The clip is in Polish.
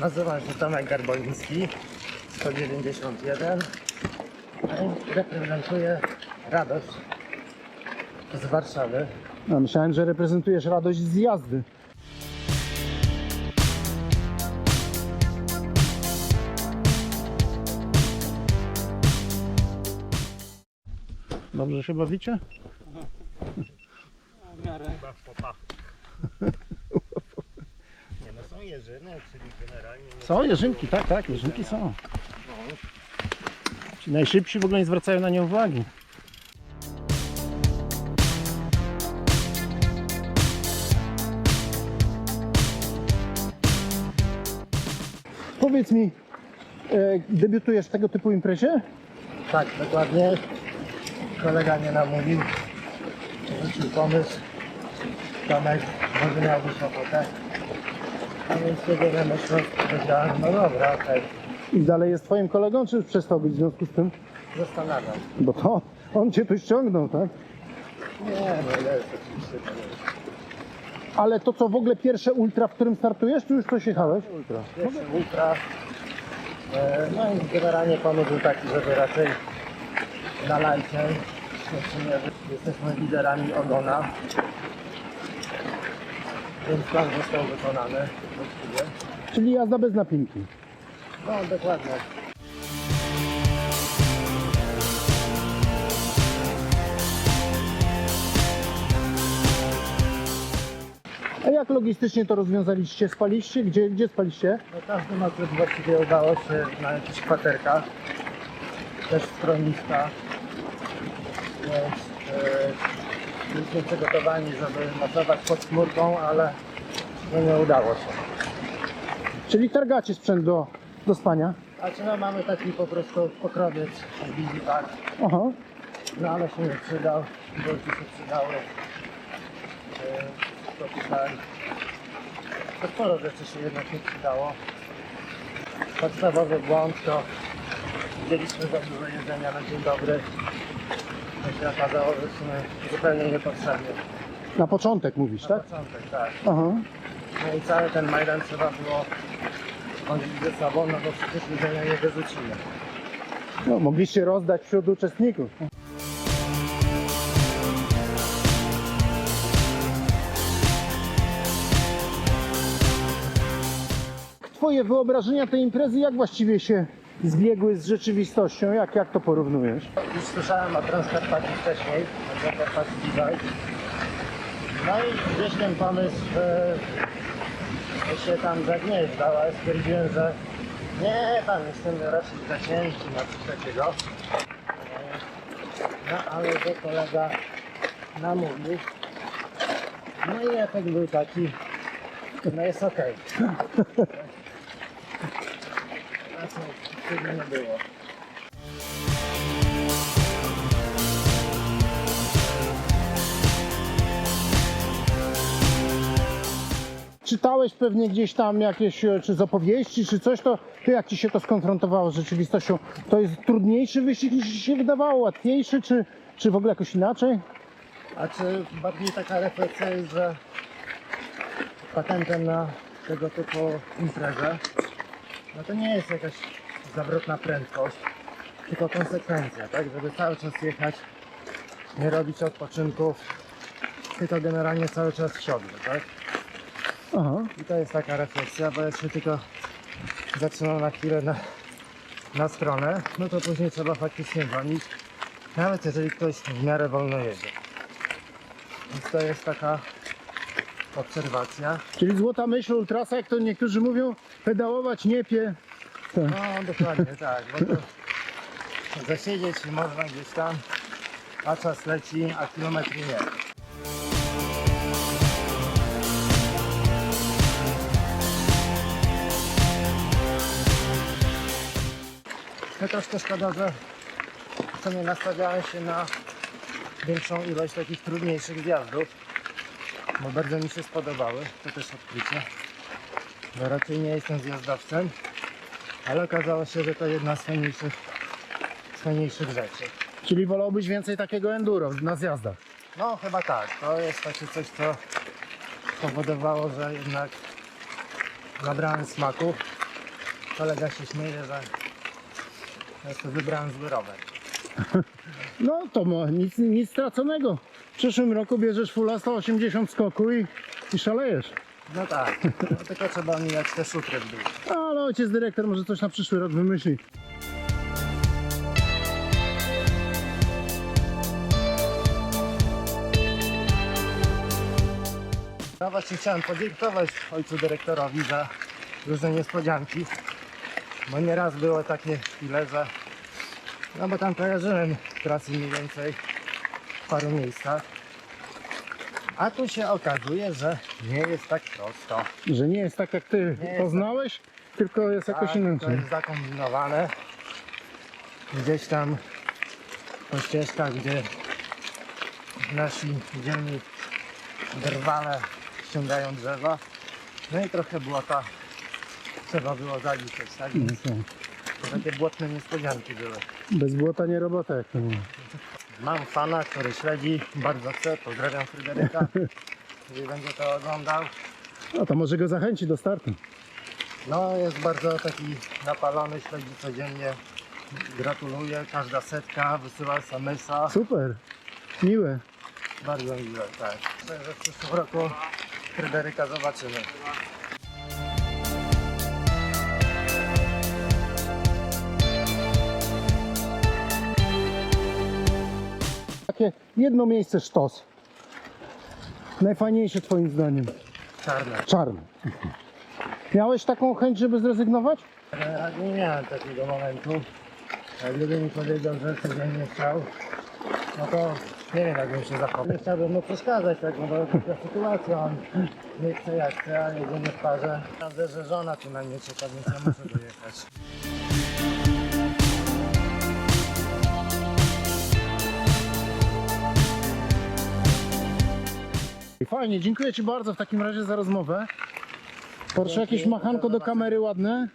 Nazywam się Tomek Garboliński, 191. i Reprezentuję radość z Warszawy. No, myślałem, że reprezentujesz radość z jazdy. Dobrze się bawicie? Chyba w popach. Nie no, są jeżyny, czyli generalnie... Nie... Są jeżynki, tak, tak, jeżynki są. Ci najszybsi w ogóle nie zwracają na nie uwagi. Powiedz mi, e, debiutujesz w tego typu imprezie? Tak, dokładnie. Kolega mnie namówił, rzucił pomysł. Tomek, może miałbyś ochotę. A więc kiedy wymyślał, powiedziałem, no dobra, okej, I dalej jest twoim kolegą, czy już przestał być w związku z tym? zastanawiam. Bo to on cię tu ściągnął, tak? Nie, no jest oczywiście. to jest. Ale to co w ogóle pierwsze ultra, w którym startujesz, czy już coś jechałeś? Ultra. Pierwszy ultra. E, no i generalnie pomysł był taki, żeby raczej na lajcie. W sumie jesteśmy liderami ogona. Więc plan został wykonany. Czyli jazda bez napinki. No dokładnie. A jak logistycznie to rozwiązaliście? Spaliście? Gdzie, gdzie spaliście? No każdy makret właściwie udało się na jakichś kwaterkach. Też schroniska. Więc e, byliśmy przygotowani, żeby nocować pod chmurką, ale no nie udało się. Czyli targacie sprzęt do, do spania? A czy no mamy taki po prostu pokrowiec wizji tak, Aha. no ale się nie przydał, bolki się przydały. E, To tutaj to sporo rzeczy się jednak nie przydało. Podstawowy błąd to wzięliśmy za dużo jedzenia na dzień dobry. Się okazało, że w sumie zupełnie niepotrzebnie. Na początek mówisz, Na tak? początek, tak. Aha. No i cały ten Majdan trzeba było chodzić ze sobą, no bo przecież jedzenia nie wyrzucimy. No, mogliście rozdać wśród uczestników. Twoje wyobrażenia tej imprezy jak właściwie się zbiegły z rzeczywistością? Jak, jak to porównujesz? Już słyszałem o Transkarpacji wcześniej, o Transkarpacji Divide. No i gdzieś ten pomysł e, się tam zagnieżdżał, ale stwierdziłem, że nie, tam jestem raczej za ciężki na coś takiego. E, No ale że kolega namówił. No i efekt był taki, no jest okej. Co, nie było. Czytałeś pewnie gdzieś tam jakieś, e, czy z opowieści, czy coś, to, to jak ci się to skonfrontowało z rzeczywistością? To jest trudniejszy wyścig niż ci się wydawało, łatwiejszy, czy, czy w ogóle jakoś inaczej? A czy bardziej taka refleksja jest, że patentem na tego typu imprezę, no to nie jest jakaś zawrotna prędkość, tylko konsekwencja, tak? Żeby cały czas jechać, nie robić odpoczynków, tylko generalnie cały czas w siodle, tak? Aha. I to jest taka refleksja, bo jak się tylko zaczyna na chwilę na, na stronę, no to później trzeba faktycznie gonić, nawet jeżeli ktoś w miarę wolno jedzie. Więc to jest taka obserwacja. Czyli złota myśl ultrasa, jak to niektórzy mówią, pedałować nie pie. No dokładnie tak, bo to zasiedzieć można gdzieś tam, a czas leci, a kilometry nie. No troszkę szkoda, że w sumie nastawiałem się na większą ilość takich trudniejszych zjazdów, bo bardzo mi się spodobały, to też odkrycie. Bo raczej nie jestem zjazdowcem, ale okazało się, że to jedna z fajniejszych, z fajniejszych rzeczy. Czyli wolałbyś więcej takiego enduro na zjazdach. No chyba tak, to jest takie coś, co powodowało, że jednak nabrałem smaku kolega się śmieje, że ja sobie wybrałem zły rower. No to ma nic, nic straconego. W przyszłym roku bierzesz fulla 180 skoku i, i szalejesz. No tak, no, tylko trzeba mijać te szutry w dół. Ale ojciec dyrektor może coś na przyszły rok wymyśli. No właśnie chciałem podziękować ojcu dyrektorowi za różne niespodzianki. Bo nieraz było takie chwile, że no bo tam kojarzyłem trasy mniej więcej w paru miejscach. A tu się okazuje, że nie jest tak prosto. Że nie jest tak jak ty Nie jest poznałeś, tylko jest jakoś Tak, to inaczej. jest zakombinowane. Gdzieś tam po ścieżkach, gdzie nasi dzielni drwale ściągają drzewa. No i trochę błota trzeba było zaliczyć, tak? No to takie błotne niespodzianki były. Bez błota nie robota, jak to mówię. Mam fana, który śledzi, bardzo chcę, pozdrawiam Fryderyka, jeżeli będzie to oglądał. No to może go zachęci do startu. No, jest bardzo taki napalony, śledzi codziennie. Gratuluję, każda setka, wysyła smsa. Super, miłe. Bardzo miłe, tak. Myślę, że w przyszłym roku Fryderyka zobaczymy. Takie jedno miejsce sztos. Najfajniejsze twoim zdaniem. Czarne. Czarne. Miałeś taką chęć, żeby zrezygnować? Ale nie miałem takiego momentu. A Gdyby mi powiedział, że codziennie chciał, no to nie wiem jak bym się zachował. Nie chciałbym mu przeszkadzać, tak, no bo taka sytuacja, on nie chce jak chce, a jedynie w parze. Prawda, że żona tu na mnie czeka, więc ja muszę dojechać. Fajnie, dziękuję Ci bardzo w takim razie za rozmowę. Proszę jakieś machanko do kamery ładne.